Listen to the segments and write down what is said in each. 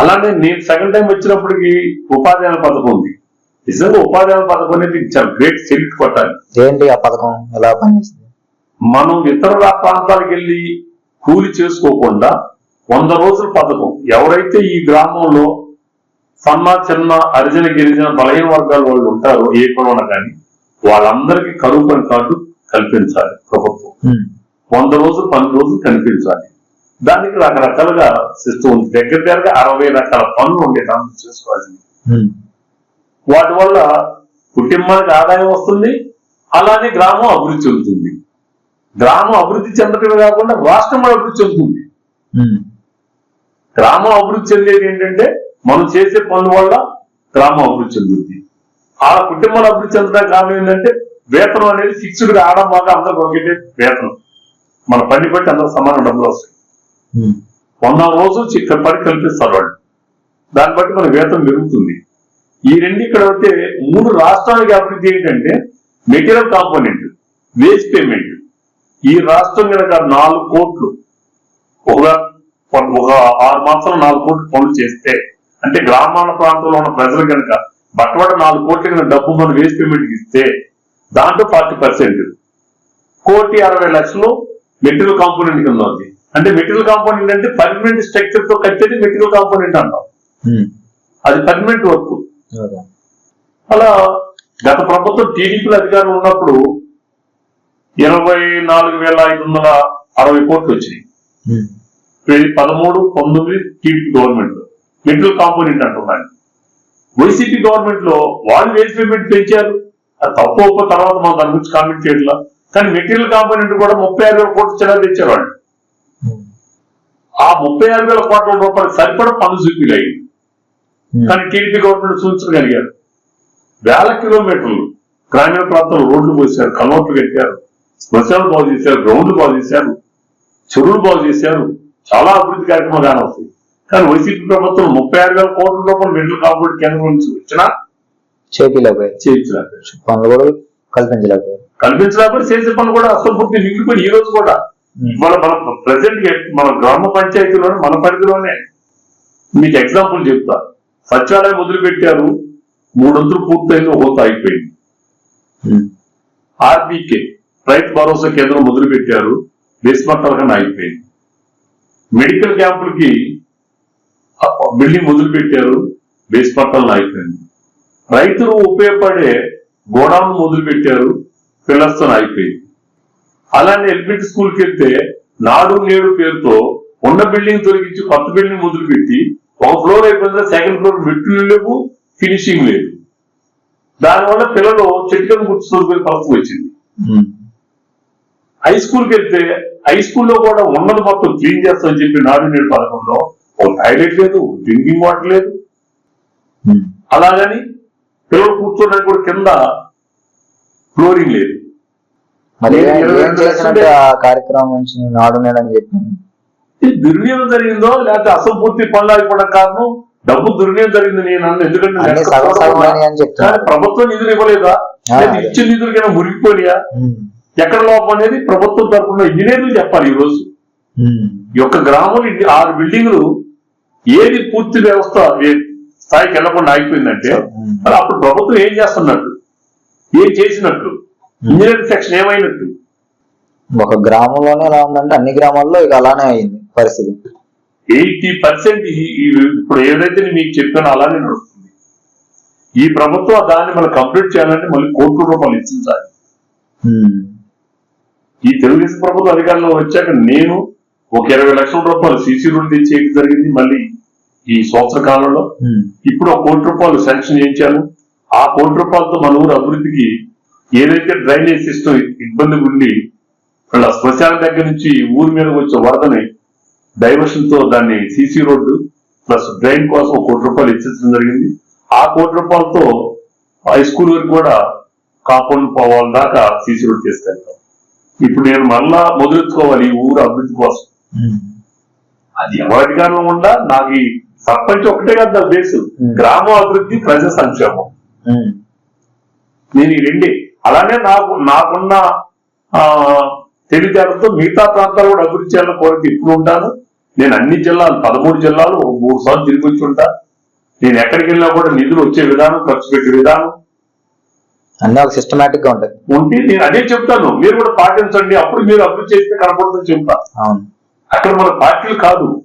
అలానే నేను second time వచ్చినప్పటికి ఉపాధి హామీ పథకం ఉంది. నిజంగా ఉపాధి హామీ పథకం అనేది చాలా గ్రేట్ సెల్యూట్ కొట్టాలి. ఏంటి ఆ పథకం? ఎలా పనిచేస్తుంది? మనం ఇతర ప్రాంతాలకు వెళ్ళి కూలి చేసుకోకుండా వంద రోజుల పథకం. ఎవరైతే ఈ గ్రామంలో సన్న చిన్న హరిజన గిరిజన బలహీన వర్గాల వాళ్ళు ఉంటారో ఏ కులంలో కానీ వాళ్ళందరికీ కరువు పని కార్డు కల్పించాలి ప్రభుత్వం. వంద రోజులు పది రోజులు కనిపించాలి. దానికి రకరకాలుగా సిస్టమ్ ఉంది. దగ్గర దగ్గరగా అరవై రకాల పనులు ఉండే దాంట్లో చేసుకోవాల్సింది వాటి వల్ల కుటుంబానికి ఆదాయం వస్తుంది అలానే గ్రామం అభివృద్ధి చెందుతుంది. గ్రామం అభివృద్ధి చెందటమే కాకుండా రాష్ట్రం కూడా అభివృద్ధి చెందుతుంది. గ్రామం అభివృద్ధి చెందేది ఏంటంటే మనం చేసే పనుల వల్ల గ్రామం అభివృద్ధి చెందుతుంది. ఆ కుటుంబాలు అభివృద్ధి చెందడానికి కారణం ఏంటంటే వేతనం అనేది ఫిక్స్డ్గా ఆడడం బాగా అందరికి ఒకటే వేతనం. మన పని బట్టి అందరూ సమాన డబ్బులు వస్తాయి. వంద రోజులు ఇక్కడ పని కల్పిస్తారు వాళ్ళు. దాన్ని బట్టి మన వేతనం పెరుగుతుంది. ఈ రెండు ఇక్కడ అయితే మూడు రాష్ట్రానికి అభివృద్ధి ఏంటంటే మెటీరియల్ కాంపోనెంట్ వేజ్ పేమెంట్. ఈ రాష్ట్రం కనుక నాలుగు కోట్లు ఒక ఒక ఆరు మాసాలు నాలుగు కోట్లు పనులు చేస్తే అంటే గ్రామాల ప్రాంతంలో ఉన్న ప్రజలు కనుక బట్టబడ నాలుగు కోట్ల కనుక డబ్బు మనం వేజ్ పేమెంట్ ఇస్తే దాంట్లో ఫార్టీ పర్సెంట్. కోటి అరవై లక్షలు మెటీరియల్ కాంపోనెంట్ కింద ఉంది. అంటే మెటీరియల్ కాంపోనెంట్ అంటే పర్మనెంట్ స్ట్రక్చర్తో కట్టేది మెటీరియల్ కాంపోనెంట్ అంటాం అది పర్మనెంట్ వర్క్. అలా గత ప్రభుత్వం టీడీపీ అధికారం ఉన్నప్పుడు ఇరవై నాలుగు వేల ఐదు వందల అరవై కోట్లు వచ్చినాయి. పదమూడు పంతొమ్మిది టీడీపీ గవర్నమెంట్. మెటీరియల్ కాంపోనెంట్ అంటున్నాను వైసీపీ గవర్నమెంట్లో వాళ్ళు వేజ్ పేమెంట్ పెంచారు. అది తప్పు తర్వాత మనం దాని గురించి కామెంట్ చేయట్లా. కానీ మెటీరియల్ కాంపోనెంట్ కూడా ముప్పై ఆరు వేల కోట్లు చిన్న తెచ్చారు వాళ్ళు ఉమ్, ఆ ముప్పై ఆరు వేల కోట్ల రూపాయలు సరిపడ పనులు చూపిలాయి ఉమ్, కానీ టీడీపీ గవర్నమెంట్ సూచించగలిగారు వేల కిలోమీటర్లు గ్రామీణ ప్రాంతాల్లో రోడ్లు పోసారు కల్వర్ట్లు కట్టారు శ్మశాలు బాగు చేశారు గ్రౌండ్లు బాగు చేశారు చెరువులు బాగు చేశారు చాలా అభివృద్ధి కార్యక్రమాలు కానొస్తాయి కానీ వైసీపీ ప్రభుత్వం ముప్పై ఆరు వేల కోట్ల రూపాయలు మిడిల్ కాంపౌండ్ కేంద్రం నుంచి వచ్చినా చేయించలేకపోయారు. పనులు కూడా కల్పించలేకపోయారు. కల్పించలేకపోతే చేసే పనులు కూడా అసంపూర్తి మిగిలిపోయి ఈ రోజు కూడా ఉమ్, మన మన ప్రజెంట్ మన గ్రామ పంచాయతీలోనే మన పరిధిలోనే మీకు ఎగ్జాంపుల్ చెప్తా. సచివాలయం మొదలు పెట్టారు మూడొంతులు పూర్తయింది ఒక వంతు అయిపోయింది ఉమ్, ఆర్బీకే రైతు భరోసా కేంద్రం మొదలు పెట్టారు బేస్మట్టలుగా అయిపోయింది మెడికల్ క్యాంపులకి బిల్డింగ్ మొదలు పెట్టారు బేస్మట్టలను అయిపోయింది రైతులు ఉపయోగపడే గోడౌన్ మొదలు పెట్టారు పిల్లర్స్ అయిపోయింది అలానే ఎలిమెంటరీ స్కూల్కి వెళ్తే నాడు నేడు పేరుతో ఉన్న బిల్డింగ్ తొలగించి కొత్త బిల్డింగ్ మొదలు పెట్టి ఒక ఫ్లోర్ అయిపోయింది సెకండ్ ఫ్లోర్ మెట్లు లేవు ఫినిషింగ్ లేదు. దానివల్ల పిల్లలు చెట్లను గుర్తుకోని పరిస్థితి వచ్చింది. హై స్కూల్కి వెళ్తే హై స్కూల్లో కూడా ఉన్నది మొత్తం క్లీన్ చేస్తామని చెప్పి నాడు నేడు పథకంలో ఒక టాయిలెట్ లేదు డ్రింకింగ్ వాటర్ లేదు. అలాగని పిల్లలు కూర్చోడానికి కూడా కింద ఫ్లోరింగ్ లేదు. మరి ఏం చేసినట్టు ఆ కార్యక్రమం నుంచి నాడు నేడని చెప్పి ఇది దుర్వినియోగం జరిగిందో లేకపోతే అసంపూర్తి పనులు అయిపోవడం కారణం డబ్బు దుర్వినియోగం జరిగింది నేను అన్న ఎందుకంటే ప్రభుత్వం నిధులు ఇవ్వలేదా. ఇచ్చిన నిధులకైనా మురిగిపోయా ఎక్కడ లోపం అనేది ప్రభుత్వం తరఫున ఇంజనీర్లు చెప్పాలి ఈ రోజు ఈ యొక్క గ్రామం ఇది ఆరు బిల్డింగ్లు ఏది పూర్తి వ్యవస్థ ఏ- స్థాయికి వెళ్ళకుండా ఆగిపోయిందంటే. మరి అప్పుడు ప్రభుత్వం ఏం చేస్తున్నట్టు? ఏం చేసినట్టు? ఇంజనీరింగ్ సెక్షన్ ఏమైనట్టు? ఒక గ్రామంలోనే ఎలా ఉందంటే అన్ని గ్రామాల్లో ఇక అలానే అయింది పరిస్థితి. ఎయిటీ పర్సెంట్ ఇప్పుడు ఏదైతే మీకు చెప్పానో అలానే నడుస్తుంది. ఈ ప్రభుత్వం దాన్ని మనం కంప్లీట్ చేయాలంటే మళ్ళీ కోట్ల రూపాయలు ఇచ్చించాలి. ఉమ్, ఈ తెలుగుదేశం ప్రభుత్వం అధికారంలో వచ్చాక నేను ఒక ఇరవై లక్షల రూపాయలు సీసీ రోడ్లు తెచ్చేయడం జరిగింది మళ్ళీ ఈ సంవత్సర కాలంలో. ఉమ్, ఇప్పుడు ఒక కోటి రూపాయలు శాంక్షన్ చేయించాను. ఆ కోటి రూపాయలతో మన ఊరు అభివృద్ధికి ఏదైతే డ్రైనేజ్ సిస్టమ్ ఇబ్బంది ఉండి వాళ్ళ శ్మశానం దగ్గర నుంచి ఊరి మీద వచ్చే వరదని డైవర్షన్తో దాన్ని సీసీ రోడ్డు ప్లస్ డ్రైన్ కోసం ఒక కోటి రూపాయలు ఇచ్చించడం జరిగింది. ఆ కోటి రూపాయలతో హై స్కూల్ వరకు కూడా కాంపౌండ్ పోవాలి దాకా సీసీ రోడ్ తీసుకెళ్తాం. ఇప్పుడు నేను మళ్ళా మొదలెత్తుకోవాలి ఈ ఊరు అభివృద్ధి కోసం. అది ఎవరి అధికారంలో ఉండా నాకు ఈ సర్పంచ్ ఒకటే కదా బేసు గ్రామ అభివృద్ధి ప్రజా సంక్షేమం. నేను ఈ రెండే. అలానే నాకు నాకున్న ఆ తెలివితేటలతో మిగతా ప్రాంతాలు కూడా అభివృద్ధి చేయాలని కోరిక ఇప్పుడు ఉంటాను. నేను అన్ని జిల్లాలు పదమూడు జిల్లాలు మూడు సార్లు తిరిగి వచ్చి ఉంటా. నేను ఎక్కడికి వెళ్ళినా కూడా నిధులు వచ్చే విధానం ఖర్చు పెట్టే విధానం అన్ని ఒక సిస్టమేటిక్గా ఉంటాయి. ఉంటే నేను అదే చెప్తాను. మీరు కూడా పాటించండి. అప్పుడు మీరు అభివృద్ధి చేస్తే కనపడుతుందని చెప్తా. అవును. అక్కడ మన పార్టీలు కాదు.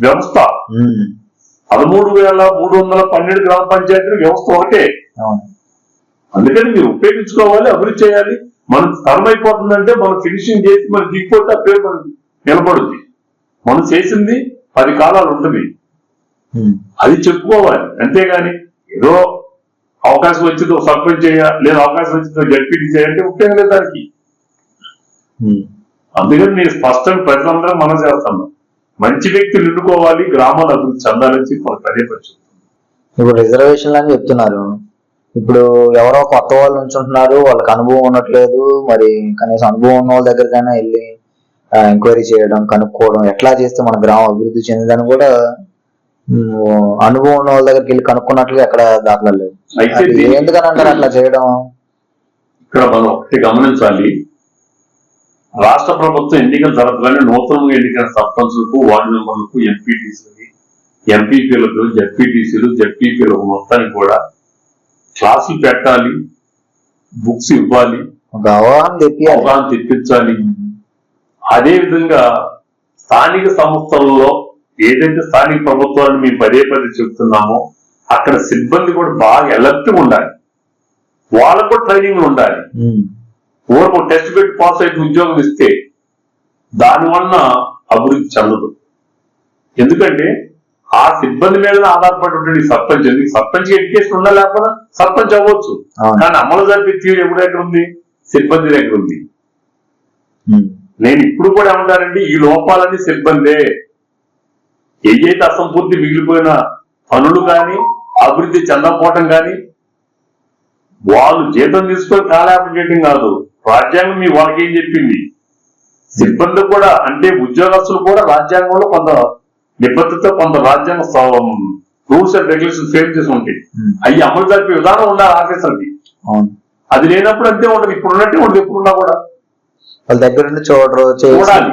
వ్యవస్థ. పదమూడు వేల మూడు వందల పన్నెండు గ్రామ పంచాయతీల వ్యవస్థ ఒకటే. అందుకని మీరు ఉపయోగించుకోవాలి అభివృద్ధి చేయాలి. మనం తరం అయిపోతుందంటే మనం ఫినిషింగ్ చేసి మనం దిగిపోతే ఆ పేరు మనకి నిలబడుద్ది. మనం చేసింది పది కాలాలు ఉంటుంది. అది చెప్పుకోవాలి. అంతేగాని ఏదో అవకాశం వచ్చిందో సర్పంచ్ చేయ లేదా అవకాశం వచ్చిందో జడ్పీటీ చేయాలంటే ఉపయోగం లేదు దానికి. అందుకని నేను స్పష్టంగా ప్రజలందరూ మనం చేస్తాను. మంచి వ్యక్తులు ఎన్నుకోవాలి గ్రామాలు అభివృద్ధి చెందాలని చెప్పి మనకు పదే ఇప్పుడు రిజర్వేషన్లు అని చెప్తున్నారు. ఇప్పుడు ఎవరో కొత్త వాళ్ళు ఉంచుంటున్నారు వాళ్ళకి అనుభవం ఉండట్లేదు. మరి కనీసం అనుభవం ఉన్న వాళ్ళ దగ్గరికైనా వెళ్ళి ఎంక్వైరీ చేయడం కనుక్కోవడం ఎట్లా చేస్తే మన గ్రామం అభివృద్ధి చెందిందని కూడా అనుభవం ఉన్న వాళ్ళ దగ్గరికి వెళ్ళి కనుక్కున్నట్లుగా ఎక్కడ దాఖలాలు లేవు. ఎందుకని అంటారు అట్లా చేయడం? ఇక్కడ మనం ఒకటి గమనించాలి. రాష్ట్ర ప్రభుత్వం ఎన్నికలు జరపగానే నూతనంగా ఎన్నికైన సర్పంచులకు వార్డు మెంబర్లకు ఎంపీటీసీలకి ఎంపీపీలకు జడ్పీటీసీలు జడ్పీపీలకు మొత్తానికి కూడా క్లాసులు పెట్టాలి బుక్స్ ఇవ్వాలి ఒక అవగాహన తెప్పియాలి. అవగాహన తెప్పించాలి. ఉమ్, అదే విధంగా స్థానిక సంస్థల్లో ఏదైతే స్థానిక ప్రభుత్వాన్ని మేము పదే పదే చెప్తున్నామో అక్కడ సిబ్బంది కూడా బాగా ఎలర్ట్ ఉండాలి. వాళ్ళకు కూడా ట్రైనింగ్ ఉండాలి. ఊరకు టెస్ట్ పెట్టి పాస్ అయితే ఉద్యోగం ఇస్తే దానివల్ల అభివృద్ధి చెందదు. ఎందుకంటే ఆ సిబ్బంది మీద ఆధారపడి సర్పంచ్ ఎందుకు? సర్పంచ్ ఎడ్యుకేషన్ ఉందా లేకపోతే సర్పంచ్ అవ్వచ్చు. కానీ అమలు జరిపే తీరు ఎప్పుడు దగ్గర ఉంది? సిబ్బంది దగ్గర ఉంది. నేను ఇప్పుడు కూడా ఏమంటానంటే ఈ లోపాలన్నీ సిబ్బందే. ఏదైతే అసంపూర్తి మిగిలిపోయిన పనులు కానీ అభివృద్ధి చెందకపోవటం కానీ వాళ్ళు జీతం తీసుకొని కాలాపం చేయడం కాదు. రాజ్యాంగం మీ వాళ్ళకి ఏం చెప్పింది? సిబ్బంది కూడా అంటే ఉద్యోగస్తులు కూడా రాజ్యాంగంలో కొంత నిబద్ధత కొంత రాజ్యాంగ రూల్స్ అండ్ రెగ్యులేషన్ ఫ్రేమ్ చేసి ఉంటాయి ఉమ్, అవి అమలు జరిపే విధానం ఉండాలి ఆఫీసర్కి. అది లేనప్పుడు అంతే ఉంటుంది ఇప్పుడు ఉన్నట్టే ఉంటుంది ఎప్పుడున్నా కూడా. వాళ్ళ దగ్గర నుండి చూడరు చూడాలి.